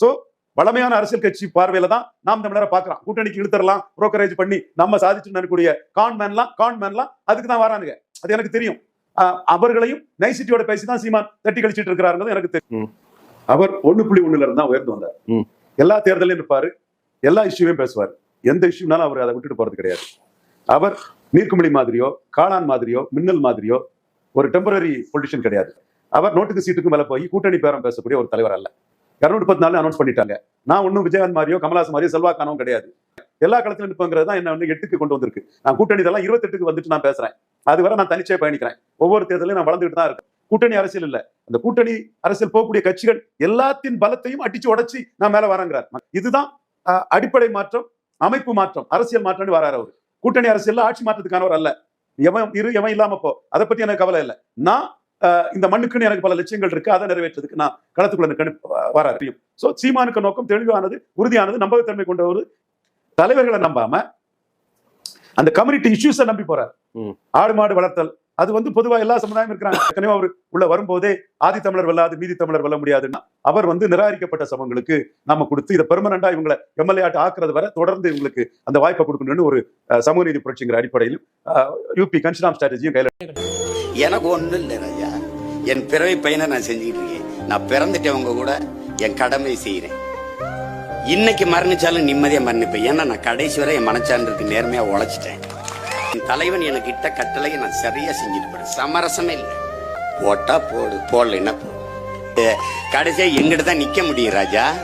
So வளமையான அரசியல் கட்சி பார்வையில தான் நாம் தமிழரை பார்க்கலாம். கூட்டணிக்கு இழுத்தரலாம் புரோக்கரேஜ் பண்ணி நம்ம சாதிச்சு நினைக்கக்கூடிய கான்மேன்லாம் கான்மேன்லாம் அதுக்கு தான் வரானுங்க. அது எனக்கு தெரியும். அவர்களையும் நைசிட்டியோட பேசி தான் சீமான் தட்டி கழிச்சிட்டு இருக்கிறாருங்கிறது எனக்கு தெரியும். அவர் ஒண்ணு புள்ளி ஒண்ணுல இருந்து உயர்ந்து வந்தார். எல்லா தேர்தலையும் இருப்பாரு எல்லா இஷ்யூவையும் பேசுவார். எந்த இஷ்யூனாலும் அவர் அதை விட்டுட்டு போறது கிடையாது. அவர் நீர்க்குமிழி மாதிரியோ காளான் மாதிரியோ மின்னல் மாதிரியோ ஒரு டெம்பரரி பொலிட்டிஷியன் கிடையாது. அவர் நோட்டுக்கு சீட்டுக்கு மேல போய் கூட்டணி பேரம் பேசக்கூடிய ஒரு தலைவர் அல்ல. இருநூத்தி பத்து நாள் அனௌன்ஸ் பண்ணிட்டாங்க. நான் ஒன்றும் விஜயகாந்த் மாதிரியோ கமலாஸ் மாதிரியோ செல்வாக்கானவும் கிடையாது. எல்லா களத்திலும் நிற்பங்கிறது தான் என்ன வந்து எட்டுக்கு கொண்டு வந்திருக்கு. நான் கூட்டணி இதெல்லாம் இருபத்தெட்டுக்கு வந்துட்டு நான் பேசுறேன். அது வரை நான் தனிச்சே பயணிக்கிறேன். ஒவ்வொரு தேர்தலையும் நான் வளர்ந்துட்டு தான் இருக்கேன். கூட்டணி அரசியல் இல்ல. அந்த கூட்டணி அரசியல் போகக்கூடிய கட்சிகள் எல்லாத்தின் பலத்தையும் அடிச்சு உடச்சி நான் மேல வரங்கிறார். இதுதான் அடிப்படை மாற்றம் அமைப்பு மாற்றம் அரசியல் மாற்றம்னு வராரு அவர். கூட்டணி அரசியல் ஆட்சி மாற்றத்துக்கானவர் அல்ல. எவன் இரு எவன் இல்லாம போ. அதை பத்தி எனக்கு கவலை இல்லை. நான் இந்த மண்ணுக்குன்னு எனக்கு பல லட்சியங்கள் இருக்கு. அதை நிறைவேற்றதுக்கு நான் களத்துக்குள்ள நிற்கணும் வராரு சோ சீமானுக்கு நோக்கம் தெளிவானது உறுதியானது நம்பகத்தன்மை கொண்ட ஒரு தலைவர்களை நம்பாம அந்த கம்யூனிட்டி இஷ்யூஸை நம்பி போறார். ஆடு மாடு வளர்த்தல் அது வந்து பொதுவா எல்லா சமுதாயம் இருக்கிறாங்க. ஏற்கனவே அவர் உள்ள வரும்போதே ஆதி தமிழர் வெல்லாது மீதி தமிழர் வெல்ல முடியாதுன்னா அவர் வந்து நிராகரிக்கப்பட்ட சமங்களுக்கு நாம கொடுத்து இதை பெர்மனண்டா இவங்களை எம்எல்ஏ ஆட்டு ஆக்குறது வரை தொடர்ந்து இவங்களுக்கு அந்த வாய்ப்பை கொடுக்கணும்னு ஒரு சமூக நீதி புரட்சிங்கிற அடிப்படையில் யூபி கன்சிடாம் ஸ்ட்ராட்டஜியும் கையில எனக்கு ஒண்ணும் இல்லை என் பிறவி பையனை நான் செஞ்சுக்கிட்டு இருக்கேன். நான் பிறந்துட்டவங்க கூட. என் கடமை செய்கிறேன். இன்னைக்கு மரணிச்சாலும் நிம்மதியா மரணிப்பேன். ஏன்னா நான் கடைசி வரை என் மனச்சான்றதுக்கு நேர்மையா உழைச்சிட்டேன். என் தலைவன் எனக்கு இட்ட கட்டளையை நான் சரியா செஞ்சுட்டு போறேன். சமரசமே இல்லை. போட்டா போடு போடலைன்னா போ கடைசியா எங்கிட்ட தான் நிக்க முடியும் ராஜா.